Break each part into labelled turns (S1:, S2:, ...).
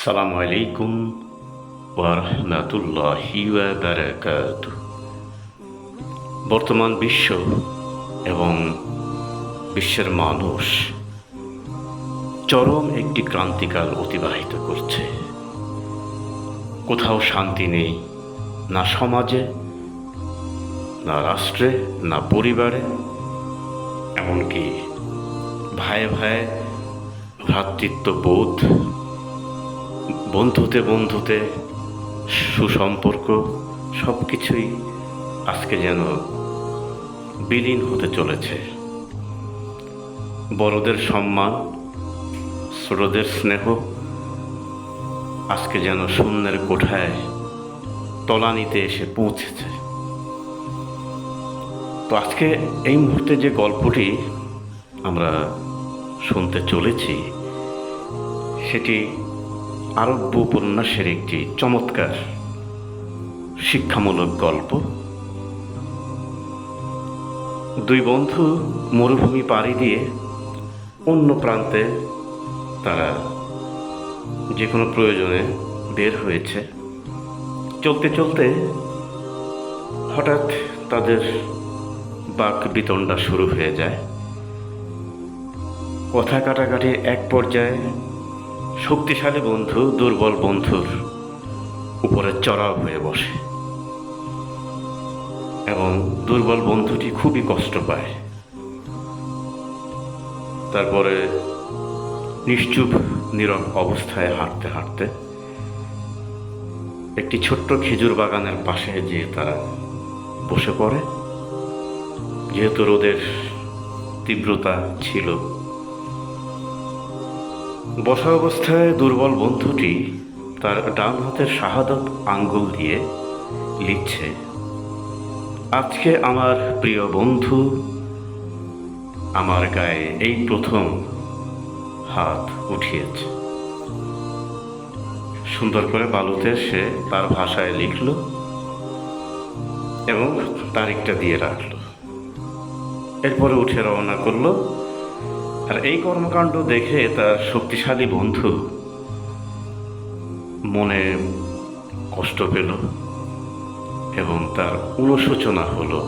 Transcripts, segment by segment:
S1: আসসালামু আলাইকুম ওয়ারহমাতুল্লাহি বারাকাত বর্তমান বিশ্ব এবং বিশ্বের মানুষ চরম একটি ক্রান্তিকাল অতিবাহিত করছে। কোথাও শান্তি নেই, না সমাজে, না রাষ্ট্রে, না পরিবারে, এমনকি ভাই ভাই ভ্রাতৃত্ববোধ বন্ধুতে বন্ধুতে সুসম্পর্ক সব কিছুই আজকে যেন বিলীন হতে চলেছে। বড়দের সম্মান ছোটদের স্নেহ আজকে যেন শূন্যের কোঠায় তলানিতে এসে পৌঁছেছে। তো আজকে এই মুহূর্তে যে গল্পটি আমরা শুনতে চলেছি, সেটি আরব্য উপন্যাসের একটি চমৎকার শিক্ষামূলক গল্প। দুই বন্ধু মরুভূমি পাড়ি দিয়ে অন্য প্রান্তে তারা যে কোনো প্রয়োজনে বের হয়েছে। চলতে চলতে হঠাৎ তাদের বাক বিতণ্ডা শুরু হয়ে যায়। কথা কাটাকাটির এক পর্যায়ে শক্তিশালী বন্ধু, দুর্বল বন্ধুর উপরে চড়াও হয়ে বসে। এবং দুর্বল বন্ধুটি খুবই কষ্ট পায়। তারপরে নিশ্চুপ, নীরব অবস্থায় হাঁটতে হাঁটতে একটি ছোট্ট খেজুর বাগানের পাশে যেয়ে তারা বসে পড়ে। যেহেতু রোদের তীব্রতা ছিল বসা অবস্থায় দুর্বল বন্ধুটি তার ডান হাতের শাহাদত আঙ্গুল দিয়ে লিখছে, আজকে আমার প্রিয় বন্ধু আমার গায়ে এই প্রথম হাত উঠিয়েছে। সুন্দর করে বালুতে সে তার ভাষায় লিখল এবং তারিখটা দিয়ে রাখল। এরপরে উঠে রওনা করল আর এই কর্মকাণ্ড দেখে তার শক্তিশালী বন্ধু মনে কষ্ট পেল এবং তার অনুশোচনা হলো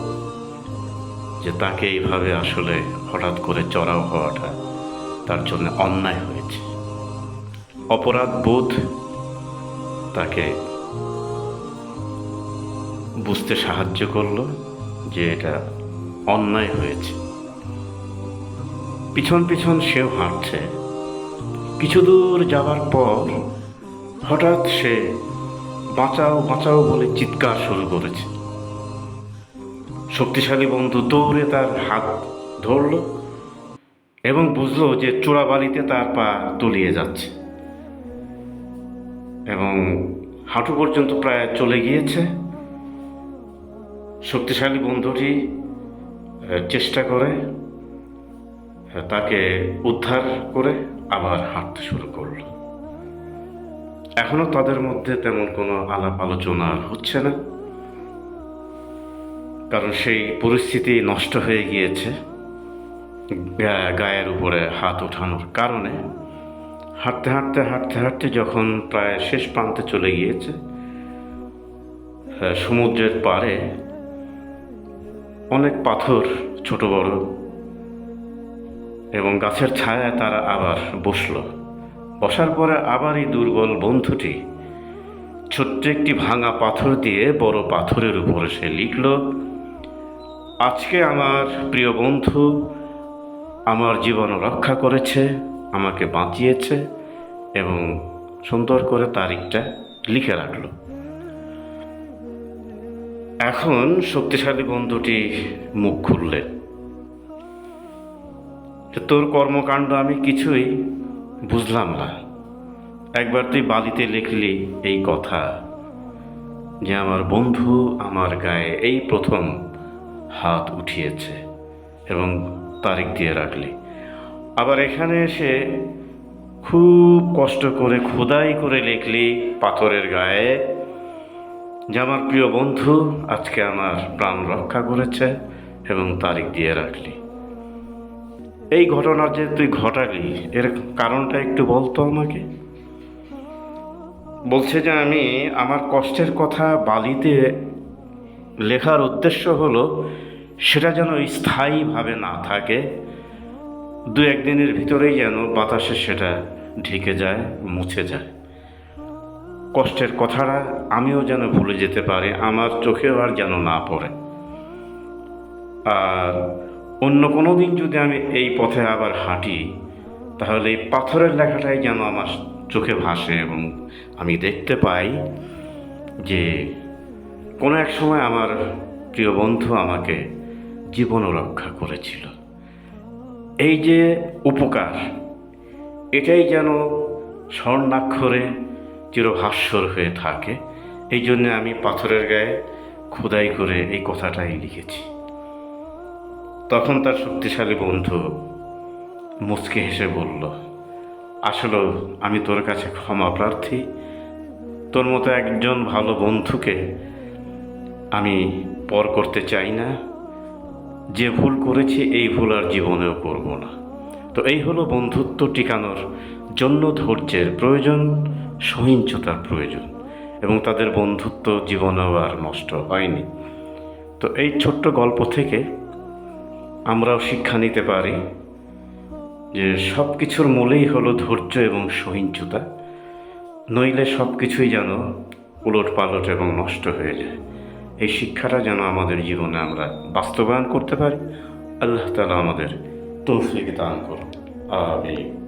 S1: যে তাকে এইভাবে আসলে হঠাৎ করে চড়াও হওয়াটা তার জন্য অন্যায় হয়েছে। অপরাধ বোধ তাকে বুঝতে সাহায্য করল যে এটা অন্যায় হয়েছে। পিছন পিছন সেও হাঁটছে। কিছু দূর যাওয়ার পর হঠাৎ সে বাঁচাও বাঁচাও বলে চিৎকার শুরু করেছে। শক্তিশালী বন্ধু দৌড়ে তার হাত ধরল এবং বুঝলো যে চোরাবালিতে তার পা তলিয়ে যাচ্ছে এবং হাঁটু পর্যন্ত প্রায় চলে গিয়েছে। শক্তিশালী বন্ধুটি চেষ্টা করে তাকে উদ্ধার করে আবার হাঁটতে শুরু করল। এখনও তাদের মধ্যে তেমন কোনো আলাপ আলোচনা হচ্ছে না। কারণ সেই পরিস্থিতি নষ্ট হয়ে গিয়েছে। গায়ের উপরে হাত ওঠানোর কারণে হাঁটতে হাঁটতে হাঁটতে হাঁটতে যখন প্রায় শেষ প্রান্তে চলে গিয়েছে, সমুদ্রের পাড়ে অনেক পাথর, ছোট বড় এবং গাছের ছায়ায় তারা আবার বসল। বসার পরে আবার এই দুর্বল বন্ধুটি ছোট্ট একটি ভাঙা পাথর দিয়ে বড় পাথরের উপরে সে লিখল, আজকে আমার প্রিয় বন্ধু আমার জীবন রক্ষা করেছে, আমাকে বাঁচিয়েছে এবং সুন্দর করে তারিখটা লিখে রাখল। এখন শক্তিশালী বন্ধুটি মুখ খুললেন। যে তোর কর্মকাণ্ড আমি কিছুই বুঝলাম না। একবার তুই বালিতে লিখলি এই কথা যে আমার বন্ধু আমার গায়ে এই প্রথম হাত উঠিয়েছে এবং তারিখ দিয়ে রাখলি। আবার এখানে এসে খুব কষ্ট করে খোদাই করে লিখলি পাথরের গায়ে যে আমার প্রিয় বন্ধু আজকে আমার প্রাণ রক্ষা করেছে এবং তারিখ দিয়ে রাখলি। এই ঘটনা যে তুই ঘটালি, এর কারণটা একটু বলতো আমাকে? বলছে যে আমি আমার কষ্টের কথা বালিতে লেখার উদ্দেশ্য হলো, সেটা যেন স্থায়ীভাবে না থাকে। দু একদিনের ভিতরেই যেন বাতাসে সেটা ঢেকে যায়, মুছে যায়। কষ্টের কথাটা আমিও যেন ভুলে যেতে পারি, আমার চোখেও আর যেন না পড়ে। আর অন্য কোনো দিন যদি আমি এই পথে আবার হাঁটি, তাহলে এই পাথরের লেখাটাই যেন আমার চোখে ভাসে এবং আমি দেখতে পাই যে কোনো এক সময় আমার প্রিয় বন্ধু আমাকে জীবন রক্ষা করেছিল। এই যে উপকার, এটাই যেন স্বর্ণাক্ষরে চিরভাস্বর হয়ে থাকে। এই জন্যে আমি পাথরের গায়ে খোদাই করে এই কথাটাই লিখেছি। তখন তার শক্তিশালী বন্ধু মুচকে হেসে বলল, আসলে আমি তোর কাছে ক্ষমা প্রার্থী। তোর মতো একজন ভালো বন্ধুকে আমি পর করতে চাই না। যে ভুল করেছি, এই ভুল আর জীবনেও করব না। তো এই হলো বন্ধুত্ব টিকানোর জন্য ধৈর্যের প্রয়োজন, সহিংসতার প্রয়োজন। এবং তাদের বন্ধুত্ব জীবনেও আর নষ্ট হয়নি। তো এই ছোট্ট গল্প থেকে আমরাও শিক্ষা নিতে পারি যে সব কিছুর মূলেই হলো ধৈর্য এবং সহিংসতা। নইলে সব কিছুই যেন উলট পালট এবং নষ্ট হয়ে যায়। এই শিক্ষাটা যেন আমাদের জীবনে আমরা বাস্তবায়ন করতে পারি। আল্লাহ তালা আমাদের তৌফিক দান করুন। আমিন।